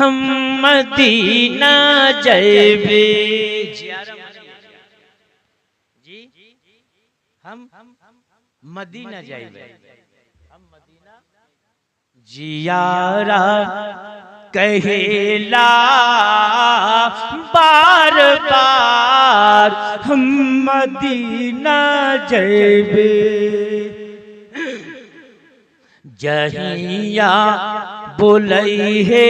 ہم مدینہ جیبے جی ہم مدینہ جیبے ہم مدینہ جیارہ کہلا بار بار ہم مدینہ جیبے जहिया बोलई हे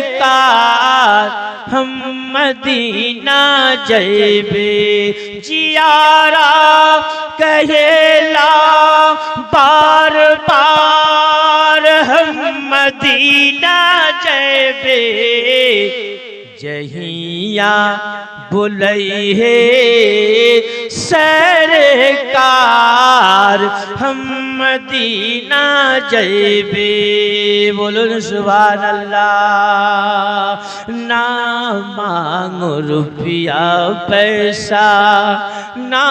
सरकार हम मदीना जैबे जियारा कहेला बार बार हम मदीना जैबे जहिया बुलई हे सरकार हम मदीना जैबे बोलो सुभान अल्लाह ना मांगो रुपया पैसा ना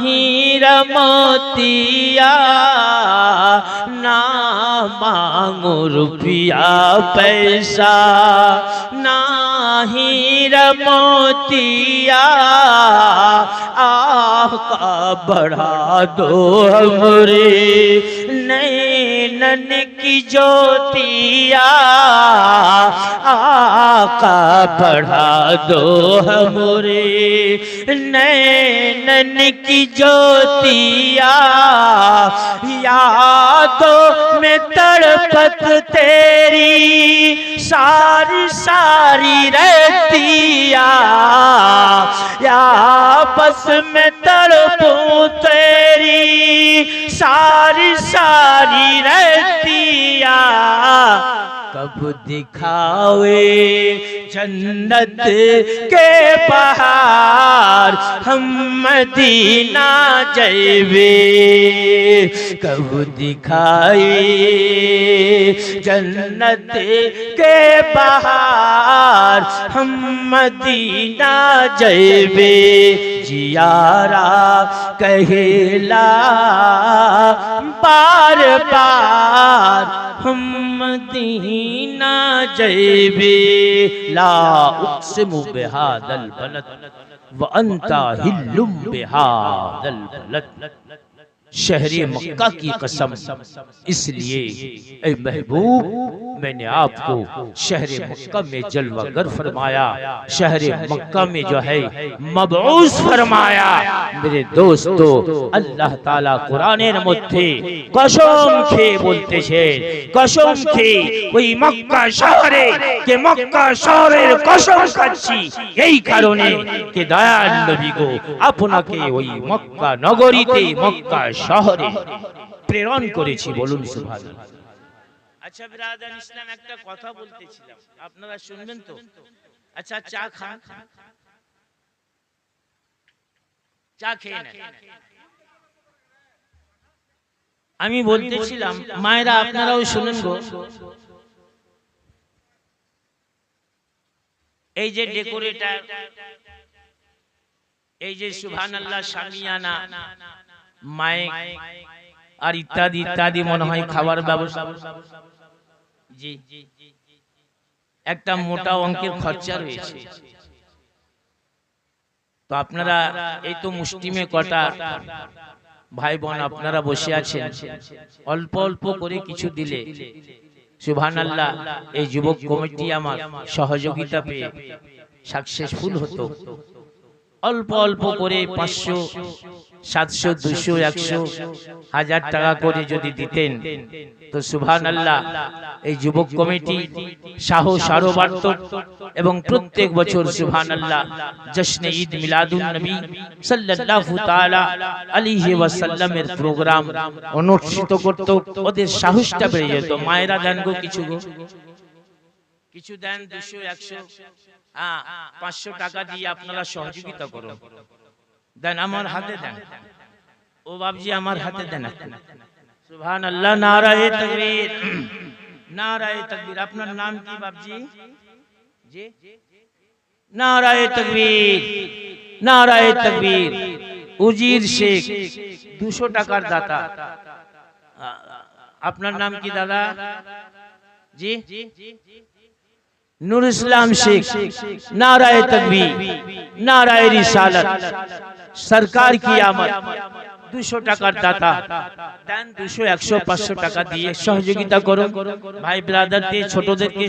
हीरा मोतिया ना मांगो रुपया पैसा ना ہیر موتیا آقا بڑھا دو ہمرے نینن کی جوتیا آقا بڑھا دو ہمرے نینن کی جوتیا۔ یادوں میں تڑپت تیری ساری ساری رہتی یا بس میں تڑپوں تیری ساری ساری رہتی یا کب دکھاوے جنت کے پہاڑ۔ یار ہم مدینہ جیوے۔ کب دکھائی جنت کے بہار۔ ہم مدینہ جیوے۔ جیارا کہلا بار بار۔ ہم مدینہ جیبی لا اقسم بہاد البلد۔ وانتا ہلم بہا ذل شہری مکہ کی قسم. اس لیے اے محبوب میں نے آپ کو شہر مکہ میں جلوہ گر فرمایا شہر مکہ میں جو ہے مبعوث فرمایا۔ میرے دوستو اللہ تعالیٰ قرآن نمت تھے قشم کھے بولتے تھے قشم کھے وہی مکہ شہر کہ مکہ شہر قشم کچھی یہی کرونے کہ دایا نبی کو اپنا کے وہی مکہ نگوری تھے مکہ شہر শহরে প্রেরণ করেছি বলুন সুবহানাল্লাহ। আচ্ছা বিরাদান ইসলাম একটা কথা বলতেছিলাম। আপনারা শুনবেন তো? আচ্ছা চা খান। চা খেয়ে নেন। আমি বলতেছিলাম মায়েরা আপনারাও শুনেন গো। এই যে ডেকোরেটার এই যে সুবহান আল্লাহ শামিয়ানা মাইক আর ইত্যাদি ইত্যাদি মনে হয় খাবার ব্যবস্থা। জি একটা মোটা অঙ্কের খরচা রয়েছে। তো আপনারা এই তো মুষ্টিমে কটা ভাই বোন আপনারা বসে আছেন। অল্প অল্প করে কিছু দিলে। সুবহান আল্লাহ এই যুবক কমিটি আমার সহযোগিতা পেয়ে সাকসেসফুল হতো। অল্প অল্প করে পাঁচশো সাতশো দুশো একশো, হাজার টাকা করে যদি দিতেন, তো সুবহান আল্লাহ এই যুবক কমিটি সাহস আরও বাড়ত এবং প্রত্যেক বছর সুবহান আল্লাহ জশ্নে ঈদ মিলাদুন নবী সাল্লাল্লাহু তাআলা আলাইহি ওয়াসাল্লামের প্রোগ্রাম অনুষ্ঠিত করত। ওদের সাহসটা বেড়ে যেত। মায়েরা দেন গো কিছু গো? কিছু দেন দুশো একশো? হ্যাঁ পাঁচশো টাকা দিয়ে আপনারা সহযোগিতা করুন। দেন আমার হাতে দেন। ও বাবজি আমার হাতে দেন সুবহান আল্লাহ নারায়ে তাকবীর। নারায়ে তাকবীর আপনার নাম কি বাবজি জি? নারায়ে তাকবীর। নারায়ে তাকবীর। উজির শেখ দুশো টাকার দাতা। আপনার নাম কি দাদা? জি। নূর ইসলাম শেখ, নারায় তকবি নারায় রিসালাত, সরকার কি আমত দুশো টাকার দাতা, দেন দুশো, একশো, পাঁচশো টাকা দিয়ে সহযোগিতা করুন। ভাই ব্রাদারদের ছোটদেরকে